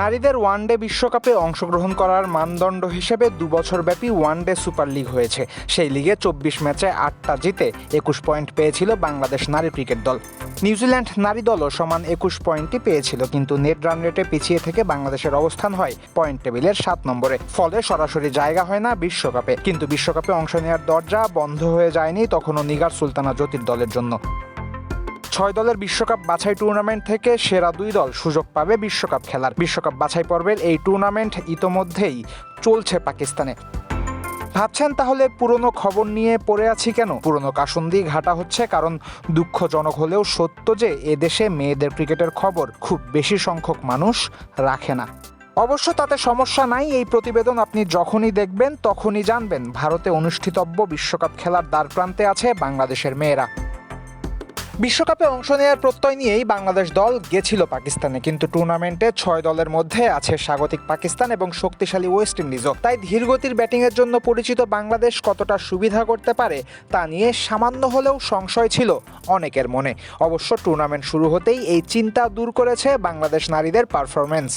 নারীদের ওয়ানডে বিশ্বকাপে অংশগ্রহণ করার মানদণ্ড হিসেবে দুবছরব্যাপী ওয়ানডে সুপার লিগ হয়েছে। সেই লিগে চব্বিশ ম্যাচে আটটা জিতে একুশ পয়েন্ট পেয়েছিল বাংলাদেশ নারী ক্রিকেট দল। নিউজিল্যান্ড নারী দলও সমান একুশ পয়েন্টই পেয়েছিল, কিন্তু নেট রান রেটে পিছিয়ে থেকে বাংলাদেশের অবস্থান হয় পয়েন্ট টেবিলের সাত নম্বরে। ফলে সরাসরি জায়গা হয় না বিশ্বকাপে, কিন্তু বিশ্বকাপে অংশ নেওয়ার দরজা বন্ধ হয়ে যায়নি তখনও নিগার সুলতানা জ্যোতির দলের জন্য। ছয় দলের বিশ্বকাপ বাছাই টুর্নামেন্ট থেকে সেরা দুই দল সুযোগ পাবে বিশ্বকাপ খেলার। বিশ্বকাপ বাছাই পর্বের এই টুর্নামেন্ট ইতোমধ্যেই চলছে পাকিস্তানে। ভাবছেন তাহলে পুরনো খবর নিয়ে পড়ে আছি কেন? পুরনো কাসন্দি ঘাটা হচ্ছে কারণ দুঃখজনক হলেও সত্য যে এদেশে মেয়েদের ক্রিকেটের খবর খুব বেশি সংখ্যক মানুষ রাখে না। অবশ্য তাতে সমস্যা নাই, এই প্রতিবেদন আপনি যখনই দেখবেন তখনই জানবেন। ভারতে অনুষ্ঠিতব্য বিশ্বকাপ খেলার দ্বারপ্রান্তে আছে বাংলাদেশের মেয়েরা। বিশ্বকাপে অংশ নেওয়ার প্রত্যয় নিয়েই বাংলাদেশ দল গেছিল পাকিস্তানে, কিন্তু টুর্নামেন্টে ছয় দলের মধ্যে আছে স্বাগতিক পাকিস্তান এবং শক্তিশালী ওয়েস্ট ইন্ডিজও তাই ধীরগতির ব্যাটিংয়ের জন্য পরিচিত বাংলাদেশ কতটা সুবিধা করতে পারে তা নিয়ে সামান্য হলেও সংশয় ছিল অনেকের মনে। অবশ্য টুর্নামেন্ট শুরু হতেই এই চিন্তা দূর করেছে বাংলাদেশ নারীদের পারফরমেন্স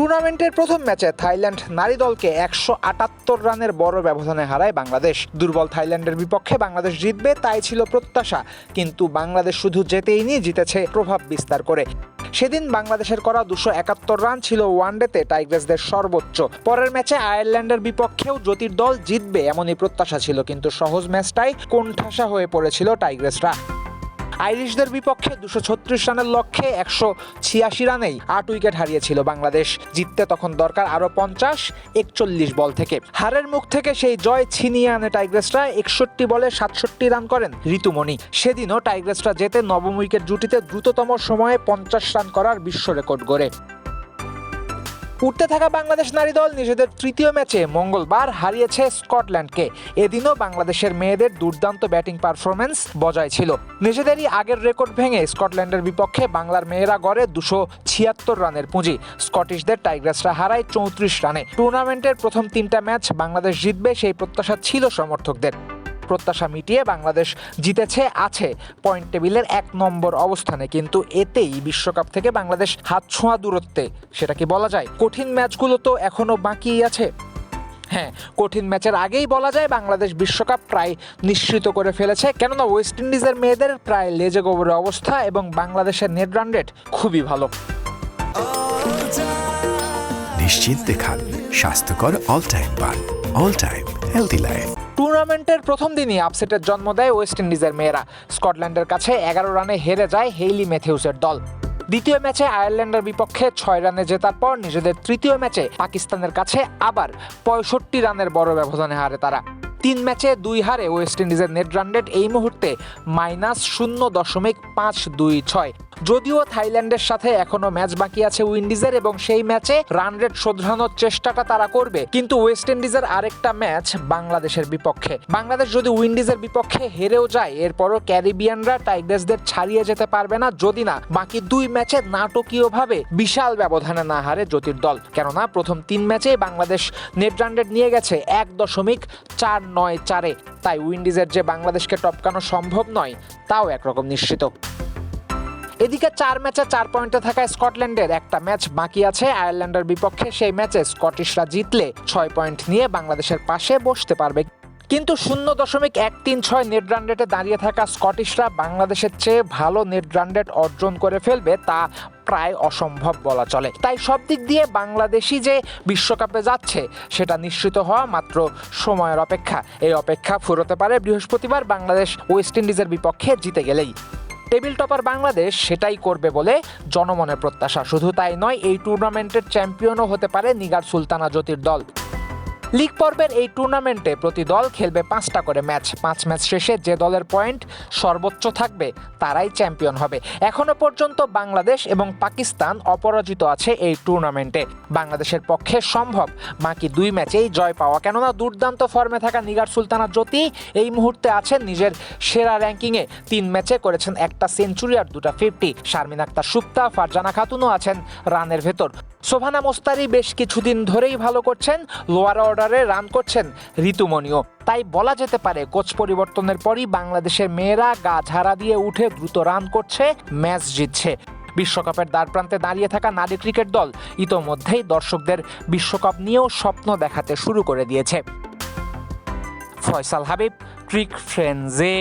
টুর্নামেন্টের প্রথম ম্যাচে থাইল্যান্ড নারী দলকে একশো আটাত্তর রানের বড় ব্যবধানে হারায় বাংলাদেশ। দুর্বল থাইল্যান্ডের বিপক্ষে বাংলাদেশ জিতবে, তাই ছিল প্রত্যাশা। কিন্তু বাংলাদেশ শুধু যেতেইনি জিতেছে প্রভাব বিস্তার করে। সেদিন বাংলাদেশের করা দুশো একাত্তর রান ছিল ওয়ানডেতে টাইগ্রেসদের সর্বোচ্চ। পরের ম্যাচে আয়ারল্যান্ডের বিপক্ষেও জ্যোতির দল জিতবে এমনই প্রত্যাশা ছিল, কিন্তু সহজ ম্যাচটাই কোণঠাসা হয়ে পড়েছিল টাইগ্রেসরা। আইরিশদের বিপক্ষে দুশো ছত্রিশ রানের লক্ষ্যে একশো ছিয়াশি রানেই আট উইকেট হারিয়েছিল বাংলাদেশ। জিততে তখন দরকার আরও পঞ্চাশ, একচল্লিশ বল থেকে। হারের মুখ থেকে সেই জয় ছিনিয়ে আনে টাইগ্রেসরা। একষট্টি বলে সাতষট্টি রান করেন ঋতুমণি। সেদিনও টাইগ্রেসরা জেতে নবম উইকেট জুটিতে দ্রুততম সময়ে পঞ্চাশ রান করার বিশ্ব রেকর্ড গড়ে। উঠতে থাকা বাংলাদেশ নারী দল নিজেদের তৃতীয় ম্যাচে মঙ্গলবার হারিয়েছে স্কটল্যান্ডকে। এদিনও বাংলাদেশের মেয়েদের দুর্দান্ত ব্যাটিং পারফরমেন্স বজায় ছিল। নিজেদেরই আগের রেকর্ড ভেঙে স্কটল্যান্ডের বিপক্ষে বাংলার মেয়েরা গড়ে দুশো ছিয়াত্তর রানের পুঁজি। স্কটিশদের টাইগ্রাসরা হারায় চৌত্রিশ রানে। টুর্নামেন্টের প্রথম তিনটা ম্যাচ বাংলাদেশ জিতবে সেই প্রত্যাশা ছিল সমর্থকদের। প্রত্যাশা মিটিয়ে বাংলাদেশ জিতেছে, আছে পয়েন্ট টেবিলের এক নম্বর অবস্থানে। কিন্তু এতেই বিশ্বকাপ থেকে বাংলাদেশ হাত ছোঁয়া দূরত্বে, সেটা কি বলা যায়? কঠিন ম্যাচগুলো তো এখনও বাকি আছে। হ্যাঁ কঠিন ম্যাচের আগেই বলা যায় বাংলাদেশ বিশ্বকাপ প্রায় নিশ্চিত করে ফেলেছে। কেননা ওয়েস্ট ইন্ডিজের মেয়েদের প্রায় লেজে গোবরের অবস্থা এবং বাংলাদেশের নেট রান রেট খুবই ভালো। নিশ্চিন্তে খান, স্বাস্থ্যকর অল টাইম পান অল টাইম হেলদি লাইফ টুর্নামেন্টের প্রথম দিনই আপসেটের জন্ম দেয় ওয়েস্ট ইন্ডিজের মেয়েরা। স্কটল্যান্ডের কাছে এগারো রানে হেরে যায় হেইলি ম্যাথিউসের দল। দ্বিতীয় ম্যাচে আয়ারল্যান্ডের বিপক্ষে ছয় রানে জেতার পর নিজেদের তৃতীয় ম্যাচে পাকিস্তানের কাছে আবার পঁয়ষট্টি রানের বড় ব্যবধানে হারে তারা। তিন ম্যাচে দুই হারে ওয়েস্ট ইন্ডিজের নেট রান রেট এই মুহূর্তে মাইনাস শূন্য দশমিক পাঁচ দুই ছয়। যদিও থাইল্যান্ডের সাথে এখনও ম্যাচ বাকি আছে উইন্ডিজের এবং সেই ম্যাচে রান রেট শোধরানোর চেষ্টাটা তারা করবে। কিন্তু ওয়েস্ট ইন্ডিজের আরেকটা ম্যাচ বাংলাদেশের বিপক্ষে। বাংলাদেশ যদি উইন্ডিজের বিপক্ষে হেরেও যায়, এরপরও ক্যারিবিয়ানরা টাইগার্সদের ছাড়িয়ে যেতে পারবে না যদি না বাকি দুই ম্যাচে নাটকীয়ভাবে বিশাল ব্যবধানে না হারে জ্যোতির দল কেননা প্রথম তিন ম্যাচে বাংলাদেশ নেট রান রেট নিয়ে গেছে এক দশমিক চার নয় চারে। তাই উইন্ডিজের যে বাংলাদেশকে টপকানো সম্ভব নয়, তাও একরকম নিশ্চিত। এদিকে চার ম্যাচে চার পয়েন্টে থাকা স্কটল্যান্ডের একটা ম্যাচ বাকি আছে। আয়ারল্যান্ডের বিপক্ষে সেই ম্যাচে স্কটিশরা জিতলে ছয় পয়েন্ট নিয়ে বাংলাদেশের পাশে বসতে পারবে। কিন্তু শূন্য দশমিক এক তিন ছয় নেট রান রেটে দাঁড়িয়ে থাকা স্কটিশরা বাংলাদেশের চেয়ে ভালো নেট রান রেট অর্জন করে ফেলবে তা প্রায় অসম্ভব বলা চলে। তাই সব দিক দিয়ে বাংলাদেশই যে বিশ্বকাপে যাচ্ছে, সেটা নিশ্চিত হওয়া মাত্র সময়ের অপেক্ষা। এই অপেক্ষা ফুরোতে পারে বৃহস্পতিবার বাংলাদেশ ওয়েস্ট ইন্ডিজের বিপক্ষে জিতে গেলেই। টেবিল টপার বাংলাদেশ সেটাই করবে বলে জনমনের প্রত্যাশা। শুধু তাই নয়, এই টুর্নামেন্টের চ্যাম্পিয়নও হতে পারে নিগার সুলতানা জ্যোতির দল। লিগ পর্বের এই টুর্নামেন্টে প্রতি দল খেলবে পাঁচটা করে ম্যাচ। পাঁচ ম্যাচ শেষে যে দলের পয়েন্ট সর্বোচ্চ থাকবে, তারাই চ্যাম্পিয়ন হবে। এখনও পর্যন্ত বাংলাদেশ এবং পাকিস্তান অপরাজিত আছে এই টুর্নামেন্টে। বাংলাদেশের পক্ষে সম্ভব, বাকি দুই ম্যাচেই জয় পাওয়া। কেননা দুর্দান্ত ফর্মে থাকা নিগার সুলতানা জ্যোতি এই মুহূর্তে আছেন নিজের সেরা র্যাঙ্কিংয়ে। তিন ম্যাচে করেছেন একটা সেঞ্চুরি আর দুটা ফিফটি। শারমিন আক্তার সুপ্তা, ফারজানা খাতুনও আছেন রানের ভেতর। সোভানা মোস্তারি বেশ কিছুদিন ধরেই ভালো করছেন লোয়ার অর্ডারে রান করছেন ঋতুমণিও। তাই বলা যেতে পারে, কোচ পরিবর্তনের পরই বাংলাদেশের মেয়েরা গা ঝাড়া দিয়ে উঠে দ্রুত রান করছে ম্যাচ জিতছে। বিশ্বকাপের দ্বারপ্রান্তে দাঁড়িয়ে থাকা নারী ক্রিকেট দল ইতোমধ্যেই দর্শকদের বিশ্বকাপ নিয়েও স্বপ্ন দেখাতে শুরু করে দিয়েছে। ফয়সাল হাবিব ক্রিক ফ্রেন্ডজে